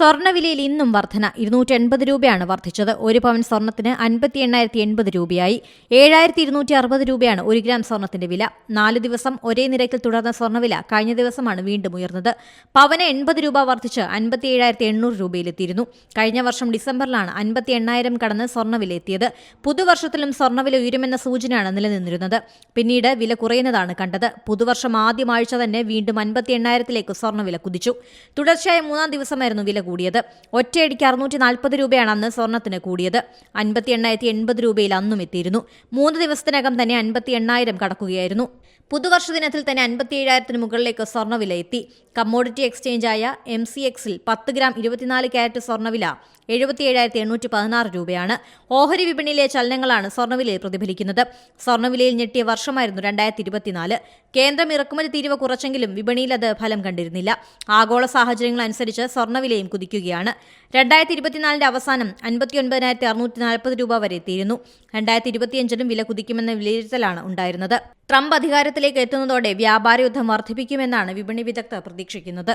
സ്വർണവിലയിൽ ഇന്നും വർധന. ഇരുന്നൂറ്റി എൺപത് രൂപയാണ് വർദ്ധിച്ചത്. ഒരു പവൻ സ്വർണത്തിന് അൻപത്തി എണ്ണായിരത്തി എൺപത് രൂപയായി. ഏഴായിരത്തി ഇരുന്നൂറ്റി അറുപത് രൂപയാണ് ഒരു ഗ്രാം സ്വർണത്തിന്റെ വില. നാല് ദിവസം ഒരേ നിരക്കിൽ തുടർന്ന സ്വർണവില കഴിഞ്ഞ ദിവസമാണ് വീണ്ടും ഉയർന്നത്. പവന് എൺപത് രൂപ വർദ്ധിച്ച് അൻപത്തി ഏഴായിരത്തി എണ്ണൂറ് രൂപയിലെത്തിയിരുന്നു. കഴിഞ്ഞ വർഷം ഡിസംബറിലാണ് അൻപത്തി എണ്ണായിരം കടന്ന് സ്വർണവില എത്തിയത്. പുതുവർഷത്തിലും സ്വർണവില ഉയരുമെന്ന സൂചനയാണ് നിലനിന്നിരുന്നത്. പിന്നീട് വില കുറയുന്നതാണ് കണ്ടത്. പുതുവർഷം ആദ്യം തന്നെ വീണ്ടും അൻപത്തി എണ്ണായിരത്തിലേക്ക് സ്വർണവില കുതിച്ചു. തുടർച്ചയായ മൂന്നാം ദിവസമായിരുന്നു വില കൂടിയത്. ഒറ്റയടിക്ക് അറുന്നൂറ്റി നാൽപ്പത് രൂപയാണ് അന്ന് സ്വർണത്തിന് കൂടിയത്. അൻപത്തി എണ്ണായിരത്തി എൺപത് രൂപയിൽ അന്നും എത്തിയിരുന്നു. മൂന്ന് ദിവസത്തിനകം തന്നെ അൻപത്തി എണ്ണായിരം കടക്കുകയായിരുന്നു. പുതുവർഷ ദിനത്തിൽ തന്നെ അൻപത്തി ഏഴായിരത്തിന് മുകളിലേക്ക് സ്വർണവില എത്തി. കമ്മോഡിറ്റി എക്സ്ചേഞ്ചായ എം സി എക്സിൽ പത്ത് ഗ്രാം ഇരുപത്തിനാല് ക്യാരറ്റ് സ്വർണവില എഴുപത്തി ഏഴായിരത്തി എണ്ണൂറ്റി പതിനാറ് രൂപയാണ്. ഓഹരി വിപണിയിലെ ചലനങ്ങളാണ് സ്വർണവിലയിൽ പ്രതിഫലിക്കുന്നത്. സ്വർണവിലയിൽ ഞെട്ടിയ വർഷമായിരുന്നു രണ്ടായിരത്തി ഇരുപത്തിനാല് കേന്ദ്രം ഇറക്കുമതി തീരുവ കുറച്ചെങ്കിലും വിപണിയിൽ അത് ഫലം കണ്ടിരുന്നില്ല. ആഗോള സാഹചര്യങ്ങൾ അനുസരിച്ച് സ്വർണവിലയും കുതിക്കുകയാണ്. രണ്ടായിരത്തി ഇരുപത്തിനാലിന്റെ അവസാനം അൻപത്തി ഒൻപതിനായിരത്തി അറുന്നൂറ്റി നാൽപ്പത് രൂപ വരെ എത്തിയിരുന്നു. രണ്ടായിരത്തി ഇരുപത്തിയഞ്ചിലും വില കുതിക്കുമെന്ന വിലയിരുത്തലാണ് ഉണ്ടായിരുന്നത്. ട്രംപ് അധികാരത്തിലേക്ക് എത്തുന്നതോടെ വ്യാപാര യുദ്ധം വർദ്ധിപ്പിക്കുമെന്നാണ് വിപണി വിദഗ്ധർ പ്രതീക്ഷിക്കുന്നത്.